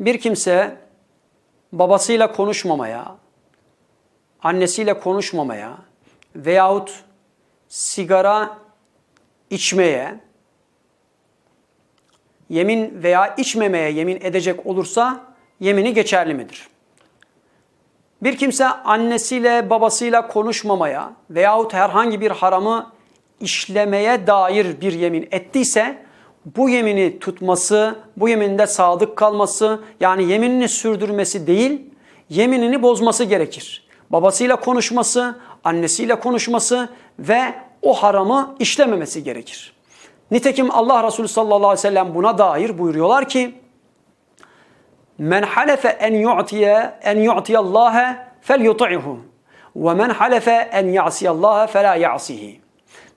Bir kimse babasıyla konuşmamaya, annesiyle konuşmamaya veyahut sigara içmeye, yemin veya içmemeye yemin edecek olursa yemini geçerli midir? Bir kimse annesiyle babasıyla konuşmamaya veyahut herhangi bir haramı işlemeye dair bir yemin ettiyse bu yemini tutması, bu yeminde sadık kalması yani yeminini sürdürmesi değil, yeminini bozması gerekir. Babasıyla konuşması, annesiyle konuşması ve o haramı işlememesi gerekir. Nitekim Allah Resulü sallallahu aleyhi ve sellem buna dair buyuruyorlar ki Men halefe en yu'tiye en yu'tiyallaha felyuti'hu ve men halefe en ya'siyallaha fela ya'sihi.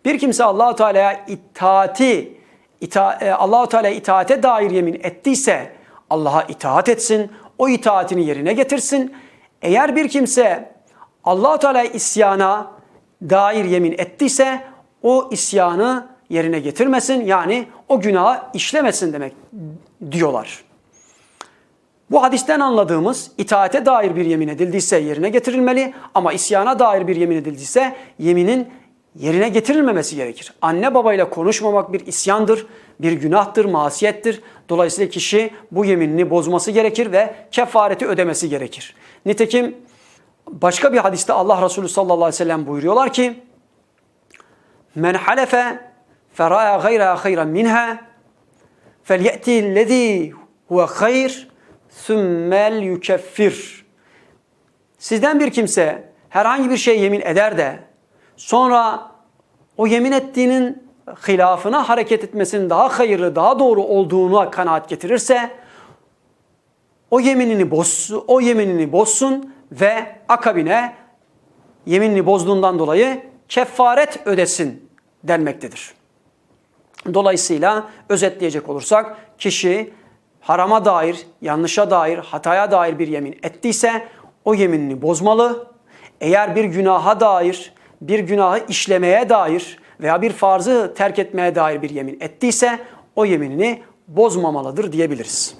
Bir kimse Allahu Teala'ya itaati ita, e, Allahu Teala'ya itaate dair yemin ettiyse Allah'a itaat etsin, o itaatini yerine getirsin. Eğer bir kimse Allahu Teala'ya isyana dair yemin ettiyse o isyanı yerine getirmesin yani o günahı işlemesin demek diyorlar. Bu hadisten anladığımız itaate dair bir yemin edildiyse yerine getirilmeli ama isyana dair bir yemin edildiyse yeminin yerine getirilmemesi gerekir. Anne babayla konuşmamak bir isyandır, bir günahtır, masiyettir. Dolayısıyla kişi bu yeminini bozması gerekir ve kefareti ödemesi gerekir. Nitekim başka bir hadiste Allah Resulü sallallahu aleyhi ve sellem buyuruyorlar ki Men halefe feraya gayra hayran minha felyeti lezi huve hayr sümmel yukeffir. Sizden bir kimse herhangi bir şey yemin eder de sonra o yemin ettiğinin hilafına hareket etmesinin daha hayırlı, daha doğru olduğuna kanaat getirirse o yeminini bozsun, o yeminini bozsun ve akabine yeminini bozduğundan dolayı kefaret ödesin denmektedir. Dolayısıyla özetleyecek olursak kişi harama dair, yanlışa dair, hataya dair bir yemin ettiyse o yeminini bozmalı. Eğer bir günaha dair, bir günahı işlemeye dair veya bir farzı terk etmeye dair bir yemin ettiyse o yeminini bozmamalıdır diyebiliriz.